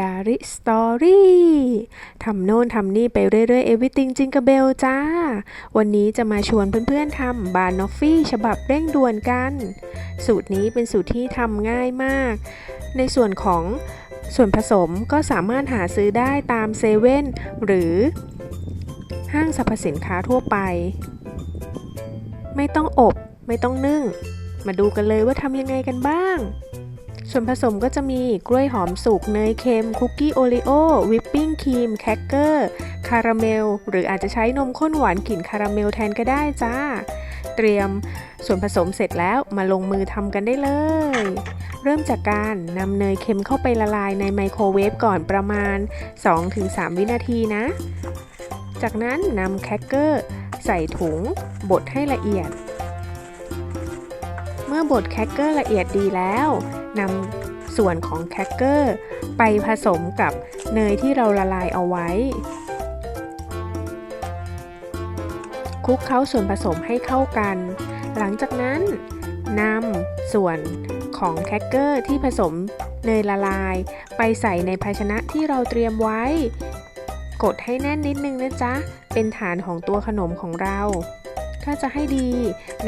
ดาริสตอรี่ทำโน่นทำนี่ไปเรื่อยๆ everything จิงก e เบลจ้า วันนี้จะมาชวนเพื่อนๆทำบานอฟฟี่ฉบับเร่งด่วนกัน สูตรนี้เป็นสูตรที่ทำง่ายมาก ในส่วนของส่วนผสมก็สามารถหาซื้อได้ตามเซเว่นหรือห้างสรรพสินค้าทั่วไป ไม่ต้องอบ ไม่ต้องนึ่ง มาดูกันเลยว่าทำยังไงกันบ้าง ส่วนผสมก็จะมีกล้วยหอมสุกเนยเค็ม คุกกี้โอริโอวิปปิ้งครีม แครกเกอร์ คาราเมล หรืออาจจะใช้นมข้นหวานกลิ่นคาราเมลแทนก็ได้จ้า เตรียมส่วนผสมเสร็จแล้วมาลงมือทำกันได้เลย เริ่มจากการนำเนยเค็มเข้าไปละลายในไมโครเวฟก่อนประมาณ 2-3 วินาทีนะ จากนั้นนำแครกเกอร์ใส่ถุงบดให้ละเอียด เมื่อบดแครกเกอร์ละเอียดดีแล้ว นำส่วนของแครกเกอร์ไปผสมกับเนยที่เราละลายเอาไว้ คลุกเคล้าส่วนผสมให้เข้ากัน หลังจากนั้นนำส่วนของแครกเกอร์ที่ผสมเนยละลาย ไปใส่ในภาชนะที่เราเตรียมไว้ กดให้แน่นนิดนึงนะจ๊ะ เป็นฐานของตัวขนมของเรา ถ้าจะให้ดี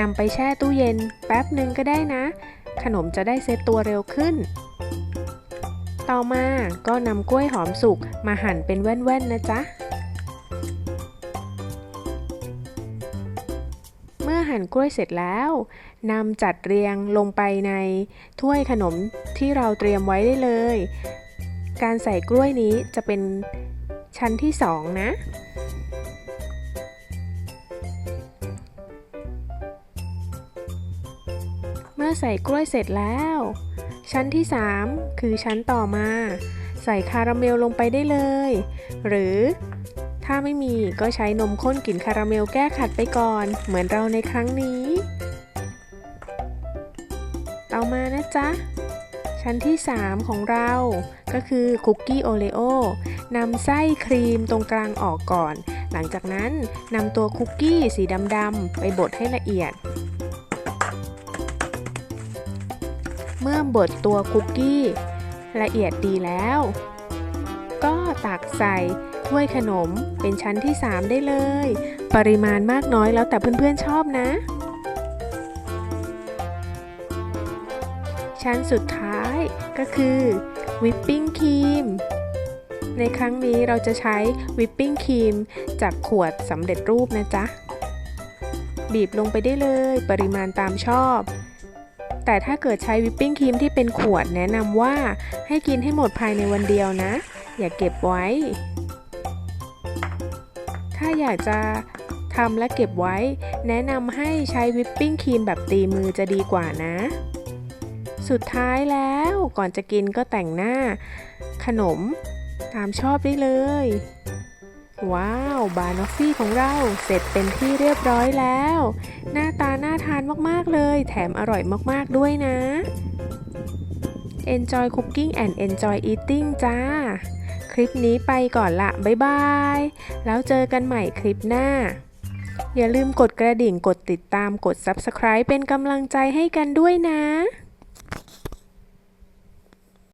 นำไปแช่ตู้เย็นแป๊บหนึ่งก็ได้นะ ขนมจะได้เซตตัวเร็วขึ้น ต่อมาก็นำกล้วยหอมสุกมาหั่นเป็นแว่นๆนะจ๊ะ เมื่อหั่นกล้วยเสร็จแล้วนำจัดเรียงลงไปในถ้วยขนมที่เราเตรียมไว้ได้เลย การใส่กล้วยนี้จะเป็นชั้นที่สองนะ มื่อใส่กล้วยเสร็จแล้ว ชั้นที่ 3 คือชั้นต่อมา ใส่คาราเมลลงไปได้เลย หรือถ้าไม่มีก็ใช้นมข้นกลิ่นคาราเมลแก้ขัดไปก่อน เหมือนเราในครั้งนี้ ต่อมานะจ๊ะ ชั้นที่ 3 ของเรา ก็คือคุกกี้โอเลโอนำไส้ครีมตรงกลางออกก่อน หลังจากนั้นนำตัวคุกกี้สีดำๆไปบดให้ละเอียด เมื่อบดตัวคุกกี้ ละเอียดดีแล้ว ก็ตักใส่ถ้วยขนมเป็นชั้นที่ 3 ได้เลย ปริมาณมากน้อยแล้วแต่เพื่อนๆชอบนะ ชั้นสุดท้ายก็คือวิปปิ้งครีมในครั้งนี้เราจะใช้วิปปิ้งครีมจากขวดสำเร็จรูปนะจ๊ะ บีบลงไปได้เลย ปริมาณตามชอบ แต่ถ้าเกิดใช้วิปปิ้งครีมที่เป็นขวดแนะนำว่าให้กินให้หมดภายในวันเดียวนะ อย่าเก็บไว้ ถ้าอยากจะทำและเก็บไว้ แนะนำให้ใช้วิปปิ้งครีมแบบตีมือจะดีกว่านะ สุดท้ายแล้วก่อนจะกินก็แต่งหน้า ขนมตามชอบได้เลย ว้าว บานอฟฟี่ของเราเสร็จเป็นที่เรียบร้อยแล้ว หน้าตาน่าทานมาก ๆ เลย แถมอร่อยมาก ๆ ด้วยนะ Enjoy cooking and enjoy eating จ้า คลิปนี้ไปก่อนละ บ๊ายบาย แล้วเจอกันใหม่คลิปหน้า อย่าลืมกดกระดิ่งกดติดตามกด Subscribe เป็นกำลังใจให้กันด้วยนะ